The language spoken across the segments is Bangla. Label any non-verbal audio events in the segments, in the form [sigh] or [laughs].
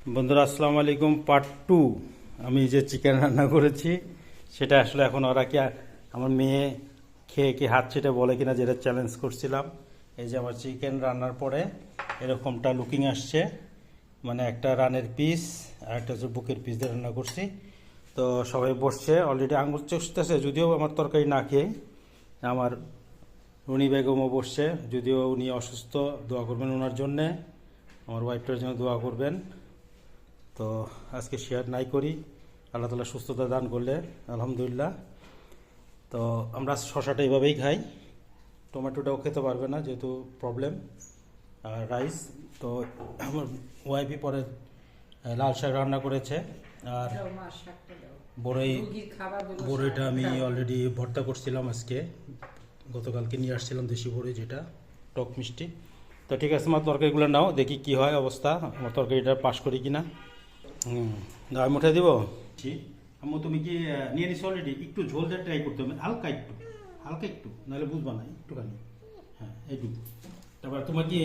বন্ধুরা, আসসালামু আলাইকুম পার্ট টু আমি যে চিকেন রান্না করেছি, সেটা আসলে এখন ওরা কি আমার মেয়ে খেয়ে কি হাত সেটা বলে কিনা যেটা চ্যালেঞ্জ করছিলাম। এই যে আমার চিকেন রান্নার পরে এরকমটা লুকিং আসছে। মানে একটা রানের পিস আর একটা হচ্ছে বুকের পিস দিয়ে রান্না করছি। তো সবাই বসছে অলরেডি আঙুল চষতেছে, যদিও আমার তরকারি না খেয়ে। আমার রুনি বেগমও বসছে, যদিও উনি অসুস্থ, দোয়া করবেন ওনার জন্যে। আমার ওয়াইফটার জন্য দোয়া করবেন। তো আজকে শেয়ার নাই করি। আল্লাহ তালা সুস্থতা দান করলে আলহামদুলিল্লাহ। তো আমরা শশাটা এইভাবেই খাই। টমেটোটাও খেতে পারবে না যেহেতু প্রবলেম আর রাইস তো আমার ওয়াইফই পরে লাল শাক রান্না করেছে। আর বড়ই বড়ইটা আমি অলরেডি ভর্তা করছিলাম আজকে। গতকালকে নিয়ে আসছিলাম দেশি বড়ই যেটা টক মিষ্টি। তো ঠিক আছে আমার তরকারিগুলো নাও দেখি কি হয় অবস্থা। আমার তরকারিটা পাশ করি কিনা। হুম। গায়ে মুঠে দিব? আম্মু তুমি কি নিয়ে নিছো অলরেডি একটু ঝোল দিয়ে ট্রাই করতে হবে। হালকা একটু। হালকা একটু। নাহলে বুঝবা না একটুখানি। হ্যাঁ এইটুকু তারপর তোমার কি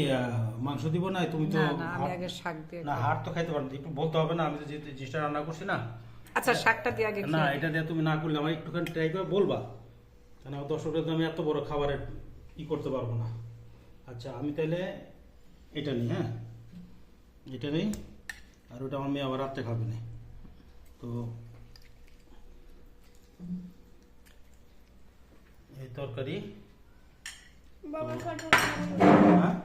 মাংস দিব না? তুমি তো আমি আগে শাক দিয়ে না হাড় তো খাইতে পারো। না। একটু বলতে হবে না আমি তো যে জিনিসটা রান্না করছি না। আচ্ছা শাকটা দিয়ে আগে না এটা দিয়ে তুমি না করলে আমার একটুখানি ট্রাই করে বলবা। কারণ আমার দর্শকরা তো আমি এত বড় খাবারের ই করতে পারব না। আচ্ছা আমি তাহলে এটা নিই হ্যাঁ? এটা নিই। আর ওটা আমার মেয়ে আবার রাত্রে খাবে না। তো এই তরকারি। হ্যাঁ?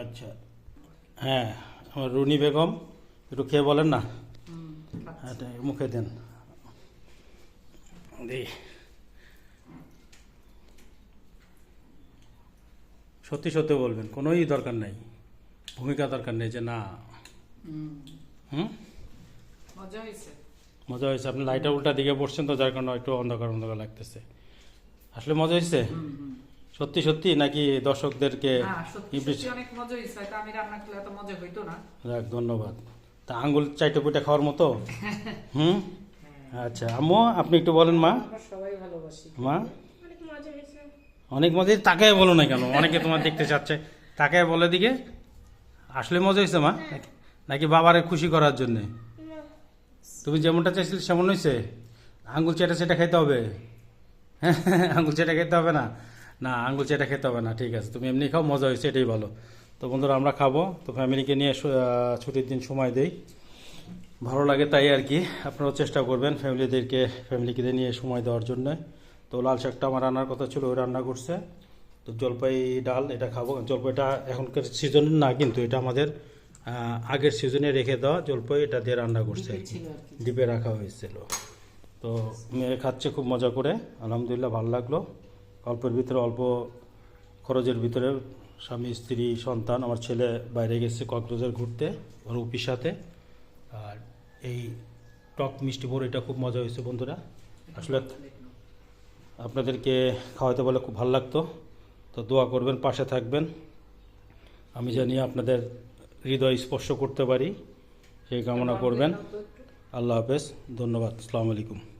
আচ্ছা। হ্যাঁ আমার রুনি বেগম একটু খেয়ে বলেন না। এটা মুখে দেন। দি। সত্যি সত্যি বলবেন কোনোই দরকার নেই। ভূমিকা দরকার নেই যে না। হুম, মজা হয়েছে মজা হয়েছে আপনি লাইটার উল্টা দিকে বসছেন তো যার কারণে একটু অন্ধকার অন্ধকার লাগতেছে। আসলে মজা হয়েছে। সত্যি সত্যি নাকি দর্শকদেরকে না, সত্যি impress- অনেক মজা হয়েছে আমি রান্না করলে এত মজা হইতো না। যাক ধন্যবাদ। তা আঙ্গুল চাইটে পুইটা খাওয়ার মতো? [laughs] হুম? আচ্ছা আম্মু আপনি একটু বলেন মা। সবাই ভালোবাসি। মা? অনেক মজা অনেক মজা তাকে বলো না কেন? অনেকে তোমার দেখতে চাচ্ছে। তাকে বলে দিকে। আসলে মজা হয়েছে, মা? নাকি- বাবারে খুশি করার জন্যে? তুমি যেমনটা চাইছিলে সেমন হয়েছে? আঙ্গুল চেটা সেটা খেতে হবে। হ্যাঁ আঙ্গুল চেটা খেতে হবে না? না, আঙ্গুল চেটা খেতে হবে না, ঠিক আছে। তুমি এমনি খাও, মজা হয়েছে, এটাই ভালো। তো বন্ধুরা, আমরা খাব। তো ফ্যামিলিকে নিয়ে ছুটির দিন সময় দেই। ভালো লাগে তাই আর কি। আপনারাও চেষ্টা করবেন ফ্যামিলিদেরকে, ফ্যামিলিকে নিয়ে সময় দেওয়ার জন্য। তো লাল শাকটা আমার রান্নার কথা ছিল ওই রান্না করছে। তো জলপাই ডাল এটা খাব। জলপাইটা এখনকার সিজনের না কিন্তু এটা আমাদের আগের সিজনে রেখে দেওয়া জলপাই এটা দিয়ে রান্না করছে। ডিপে রাখা হয়েছিল। তো মেয়ে খাচ্ছে খুব মজা করে আলহামদুলিল্লাহ ভালো লাগল। অল্পের ভিতরে অল্প খরচের ভিতরে স্বামী স্ত্রী সন্তান আমার ছেলে বাইরে গেছে কক্সবাজার ঘুরতে ওর উপির সাথে। আর এই টক মিষ্টি ভোর এটা খুব মজা হয়েছে বন্ধুরা। আসলে আপনাদেরকে খাওয়াতে বলে খুব ভালো লাগতো। তো দোয়া করবেন, পাশে থাকবেন। আমি জানি আপনাদের হৃদয় স্পর্শ করতে পারি, সেই কামনা করবেন। আল্লাহ হাফেজ, ধন্যবাদ, আসসালামু আলাইকুম।